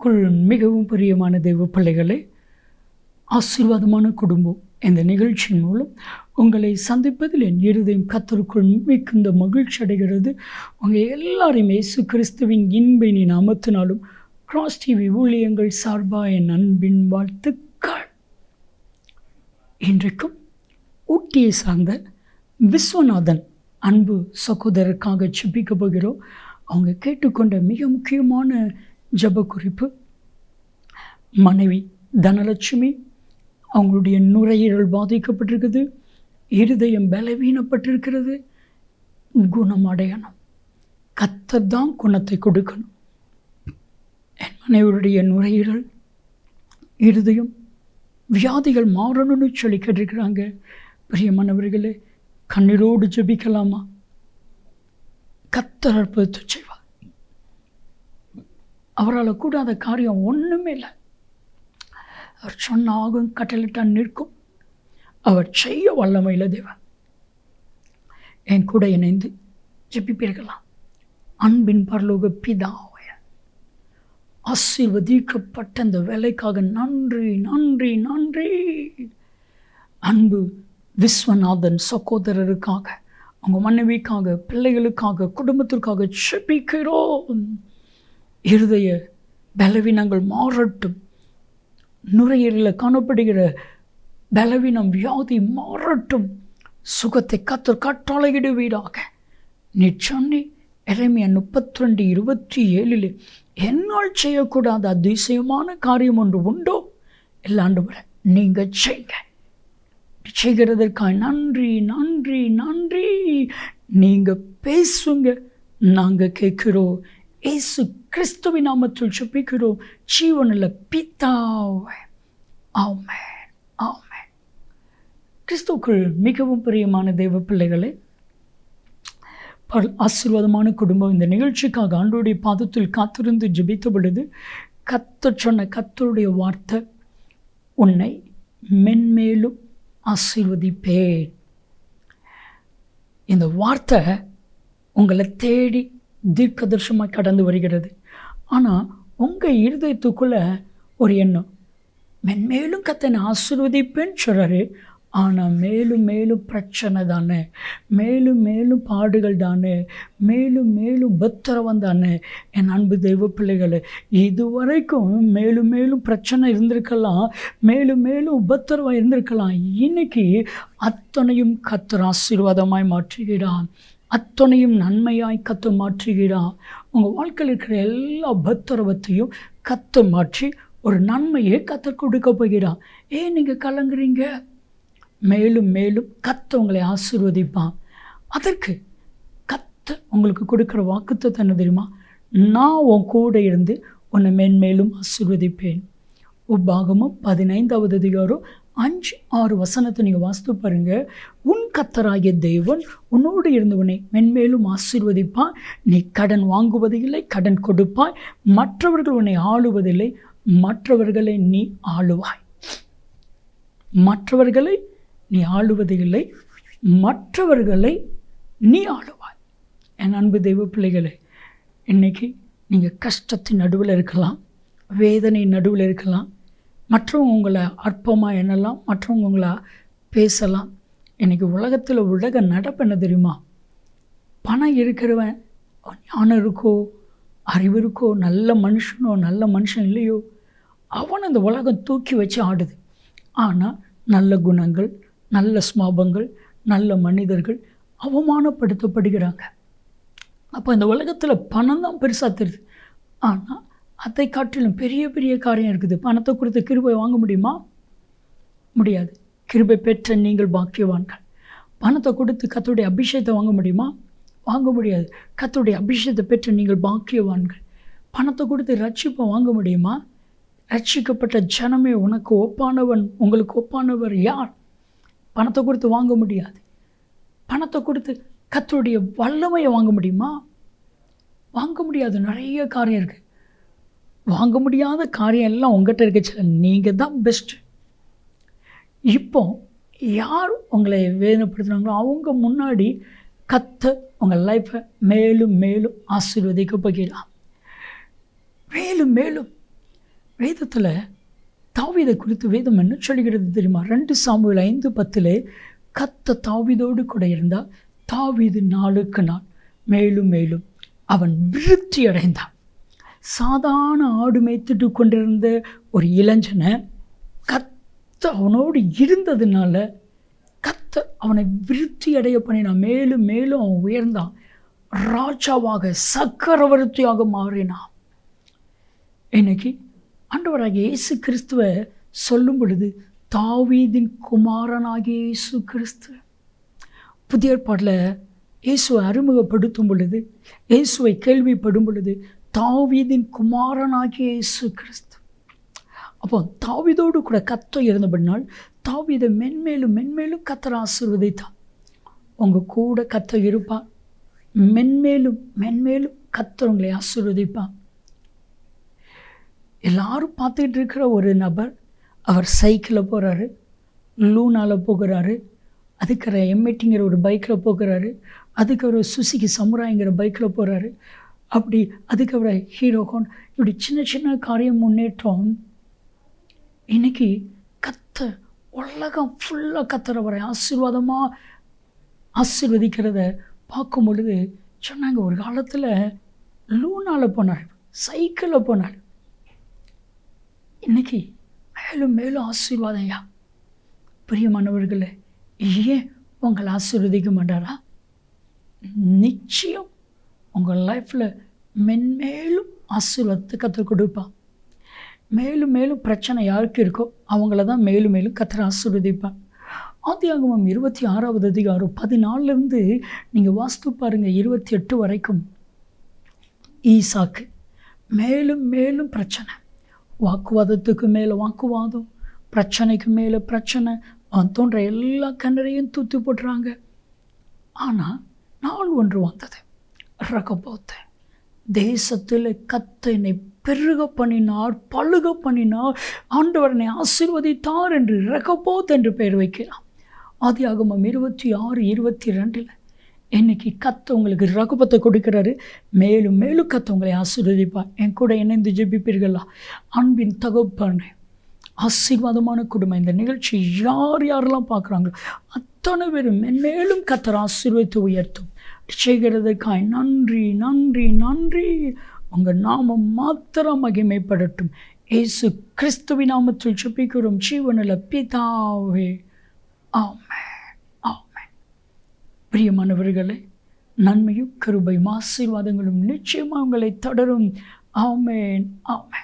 கிறிஸ்துக்குள் மிகவும் பிரியமான தெய்வ பிள்ளைகளே ஆசீர்வாதமான குடும்பம் இந்த நிகழ்ச்சியின் மூலம் உங்களை சந்திப்பதில் என் இருதயம் கத்தருக்குள் மிகுந்த மகிழ்ச்சி அடைகிறது. உங்கள் எல்லாரையும் இயேசு கிறிஸ்துவின் இன்பினி நாமத்தினாலும் கிராஸ் டிவி ஊழியங்கள் சார்பாக என் அன்பின் வாழ்த்துக்கள். இன்றைக்கும் ஊட்டியை சார்ந்த விஸ்வநாதன் அன்பு சகோதரருக்காக சிப்பிக்க போகிறோம். அவங்க கேட்டுக்கொண்ட மிக முக்கியமான ஜெப குறிப்பு மனைவி தனலட்சுமி அவங்களுடைய நுரையீரல் பாதிக்கப்பட்டிருக்குது இருதயம் பலவீனப்பட்டிருக்கிறது குணம் அடையணும். கத்தர் தான் குணத்தை கொடுக்கணும். என் மனைவருடைய நுரையீரல் இருதயம் வியாதிகள் மாறணும்னு சொல்லி கேட்டிருக்கிறாங்க பிரியமானவர்களே கண்ணீரோடு ஜெபிக்கலாமா? கத்தர் அற்புதத்தை செய்வார். அவரால் கூடாத காரியம் ஒன்றுமே இல்லை. அவர் சொன்ன ஆகும் கட்டளிட்டான் நிற்கும். அவர் செய்ய வல்லமையில் தேவன். என் கூட இணைந்து ஜெபிப்பீர்களாம் அன்பின் பரலோக பிதாவை ஆசீர்வதிக்கப்பட்ட அந்த வேலைக்காக நன்றி நன்றி நன்றி. அன்பு விஸ்வநாதன் சகோதரருக்காக அவங்க மனைவிக்காக பிள்ளைகளுக்காக குடும்பத்திற்காக செபிக்கிறோம் இருதய பலவீனங்கள் மாறட்டும். நுரையீரலில் காணப்படுகிற பலவீனம் வியாதி மாறட்டும். சுகத்தை கத்து கட்டளையிடுவீராக. நீ சொன்னி இறைமைய முப்பத்தி ரெண்டு இருபத்தி ஏழில் என்னால் செய்யக்கூடாத அதிசயமான காரியம் ஒன்று உண்டோ? இல்லாண்டு வர நீங்கள் செய்யுங்க. செய்கிறதற்காக நன்றி நன்றி நன்றி. நீங்கள் பேசுங்க. நாங்கள் கேட்குறோம் இயேசு கிறிஸ்துவின் நாமத்தில் சுப்பிக்கிறோம் ஜீவனில் பித்தாவை ஆமே ஆமே கிறிஸ்துக்குள் மிகவும் பிரியமான தெய்வ பிள்ளைகளே பல் ஆசீர்வாதமான குடும்பம் இந்த நிகழ்ச்சிக்காக ஆண்டோடைய பாதத்தில் காத்திருந்து ஜபித்த பொழுது கத்த சொன்ன கத்தருடைய வார்த்தை உன்னை மென்மேலும் ஆசீர்வதிப்பேன். இந்த வார்த்தை உங்களை தேடி தீர்க்கதர்ஷமாக கடந்து வருகிறது. ஆனால் உங்கள் இருதயத்துக்குள்ளே ஒரு எண்ணம். மென்மேலும் கத்தனை ஆசிர்வதிப்பேன்னு சொல்கிறாரு ஆனால் மேலும் மேலும் பிரச்சனை தானே. மேலும் மேலும் பாடுகள் தானே. மேலும் மேலும் பத்திரவம் தானே. என் அன்பு தெய்வ பிள்ளைகளை இதுவரைக்கும் மேலும் மேலும் பிரச்சனை இருந்திருக்கலாம். மேலும் மேலும் உபத்திரவம் இருந்திருக்கலாம். இன்னைக்கு அத்தனையும் கத்தர் ஆசீர்வாதமாய் மாற்றுகிறான் அத்தனையும் நன்மையாய் கத்து மாற்றுகிறார் உங்கள் வாழ்க்கையில் இருக்கிற எல்லா பத்திரவத்தையும் கத்து மாற்றி ஒரு நன்மையை கத்த கொடுக்க போகிறார் ஏன் நீங்கள் கலங்குறீங்க? மேலும் மேலும் கத்த உங்களை ஆசீர்வதிப்பான். அதற்கு கத்த உங்களுக்கு கொடுக்குற வாக்குத்தத்தம் என்ன தெரியுமா? நான் உன் கூட இருந்து உன்னை மேன்மேலும் ஆசீர்வதிப்பேன். உபாகமும் பதினைந்தாவது அதிகாரம் அஞ்சு ஆறு வசனத்தை நீங்கள் வாசித்து பாருங்க. உன் கத்தராகிய தேவன் உன்னோடு இருந்தவனை மென்மேலும் ஆசீர்வதிப்பான் நீ கடன் வாங்குவது இல்லை கடன் கொடுப்பாய். மற்றவர்கள் உன்னை ஆளுவதில்லை மற்றவர்களை நீ ஆளுவாய். மற்றவர்களை நீ ஆளுவது இல்லை மற்றவர்களை நீ ஆளுவாய். என் அன்பு தெய்வ பிள்ளைகளே இன்றைக்கி நீங்கள் கஷ்டத்தின் நடுவில் இருக்கலாம் வேதனை நடுவில் இருக்கலாம் மற்றவங்க உங்களை அற்பமாக எண்ணலாம் மற்றவங்க உங்களை பேசலாம். இன்றைக்கி உலகத்தில் உலக நடப்பு என்ன தெரியுமா? பணம் இருக்கிறவன் ஞானம் இருக்கோ அறிவு இருக்கோ நல்ல மனுஷனோ நல்ல மனுஷன் இல்லையோ அவன் அந்த உலகம் தூக்கி வச்சு ஆடுது. ஆனால் நல்ல குணங்கள் நல்ல ஸ்மாபங்கள் நல்ல மனிதர்கள் அவமானப்படுத்தப்படுகிறாங்க. அப்போ இந்த உலகத்தில் பணம் தான் பெருசாக தெரியுது. ஆனால் அதை காட்டிலும் பெரிய பெரிய காரியம் இருக்குது. பணத்தை கொடுத்து கிருபை வாங்க முடியுமா? முடியாது. கிருபை பெற்ற நீங்கள் பாக்கியவான்கள். பணத்தை கொடுத்து கத்தோடைய அபிஷேகத்தை வாங்க முடியுமா? வாங்க முடியாது. கத்தோடைய அபிஷேகத்தை பெற்ற நீங்கள் பாக்கியவான்கள். பணத்தை கொடுத்து ரட்சிப்பை வாங்க முடியுமா? ரட்சிக்கப்பட்ட ஜனமே உனக்கு ஒப்பானவன். உங்களுக்கு ஒப்பானவர் யார்? பணத்தை கொடுத்து வாங்க முடியாது. பணத்தை கொடுத்து கத்துடைய வல்லமையை வாங்க முடியுமா? வாங்க முடியாது. நிறைய காரியம் இருக்குது வாங்க முடியாத காரியம் எல்லாம் உங்கள்கிட்ட இருக்கச்சு நீங்கள் தான் பெஸ்ட்டு இப்போ யார் உங்களை வேதனைப்படுத்துனாங்களோ அவங்க முன்னாடி கத்த உங்கள் லைஃப்பை மேலும் மேலும் ஆசீர்வதிக்க போகிறான் மேலும் மேலும் வேதத்தில் தாவிதை குறித்து வேதம் என்ன சொல்கிறது தெரியுமா? ரெண்டு சாமுவேல் ஐந்து பத்தில் கத்த தாவிதோடு கூட இருந்தால் தாவிது நாளுக்கு நாள் மேலும் மேலும் அவன் விருத்தி அடைந்தான் சாதாரண ஆடு மேய்த்துட்டு கொண்டிருந்த ஒரு இளைஞனை கத்த அவனோடு இருந்ததுனால கத்த அவனை விருத்தி அடைய பண்ணினான். மேலும் மேலும் அவன் உயர்ந்தான். ராஜாவாக சக்கரவர்த்தியாக மாறினான். இன்னைக்கு ஆண்டவராக இயேசு கிறிஸ்துவ சொல்லும் பொழுது தாவீதின் குமாரனாகிய இயேசு கிறிஸ்து. புதிய ஏற்பாட்டில் இயேசுவை அறிமுகப்படுத்தும் பொழுது இயேசுவை கேள்விப்படும் பொழுது தாவீதின் குமாரனாகிய இயேசு கிறிஸ்து. அப்போ தாவீதோடு கூட கத்த இருந்தபடினால் தாவீதை மென்மேலும் மென்மேலும் கத்தர் ஆசீர்வதித்தான் உங்கள் கூட கத்த இருப்பான் மென்மேலும் மென்மேலும் கத்தர் உங்களை ஆசீர்வதிப்பான் எல்லாரும் பார்த்துக்கிட்டு இருக்கிற ஒரு நபர் அவர் சைக்கிளில் போகிறாரு லூனாவில் போகிறாரு அதுக்கிற எம்எட்டிங்கிற ஒரு பைக்கில் போகிறாரு அதுக்கு ஒரு சுசுகி சமுராய்ங்கிற பைக்கில் போகிறாரு அப்படி அதுக்கப்புறம் ஹீரோகோன் ஹீரோ ஹோன் இப்படி சின்ன சின்ன காரியம் முன்னேற்றம். இன்னைக்கு கத்த உலகம் ஃபுல்லாக கத்துறவரை ஆசீர்வாதமாக ஆசீர்வதிக்கிறத பார்க்கும் பொழுது சொன்னாங்க ஒரு காலத்தில் லூனால் போனாள் சைக்கிளில் போனாள் இன்னைக்கு மேலும் மேலும் ஆசீர்வாதம் ஐயா பிரியமானவர்களே ஏன் உங்களை ஆசீர்வதிக்க மாட்டாரா? நிச்சயம் உங்கள் லைஃப்பில் மென்மேலும் ஆசீர்வாதத்தை கற்றுக் கொடுப்பான் மேலும் மேலும் பிரச்சனை யாருக்கு இருக்கோ அவங்கள தான் மேலும் மேலும் கத்திர ஆசீர்வதிப்பான் ஆதியாகமம் இருபத்தி ஆறாவது அதிகாரம் பதினாலிருந்து நீங்கள் வாஸ்து பாருங்கள் இருபத்தி எட்டு வரைக்கும். ஈசாக்கு மேலும் மேலும் பிரச்சனை. வாக்குவாதத்துக்கு மேலே வாக்குவாதம் பிரச்சனைக்கு மேலே பிரச்சனை அவன் தோன்ற எல்லா கிணறையும் தூத்து போட்டுறாங்க. ஆனால் நாள் ஒன்று வந்தது. ரகபோத்த. தேசத்தில் கத்த என்னை பெருக பண்ணினார் பழுக பண்ணினார். ஆண்டவரனை ஆசீர்வதித்தார் என்று ரகபோத் என்று பெயர் வைக்கலாம் ஆதி ஆகமம் இருபத்தி ஆறு இருபத்தி ரெண்டில் இன்னைக்கு கத்த உங்களுக்கு ரகுபத்தை கொடுக்கிறாரு. மேலும் மேலும் கத்த உங்களை ஆசீர்வதிப்பார். என் கூட இணைந்து ஜெபிப்பீர்களா? அன்பின் தகப்பனே ஆசீர்வாதமான குடும்பம். இந்த நிகழ்ச்சி யார் யாரெல்லாம் பார்க்குறாங்களோ அத்தனை பேரும் மென்மேலும் கத்தர் ஆசீர்வதித்து உயர்த்தும். செய்கிறதுக்காய் நன்றி நன்றி நன்றி. உங்கள் நாமம் மாத்திரம் மகிமைப்படட்டும். ஏசு கிறிஸ்துவி நாமத்தில் சுப்பிக்கிறோம் ஜீவனில் பிதாவே. ஆமே ஆமே பிரியமானவர்களே நன்மையும் கருபையும் ஆசீர்வாதங்களும் நிச்சயமாக உங்களை தொடரும். ஆமேன். ஆமே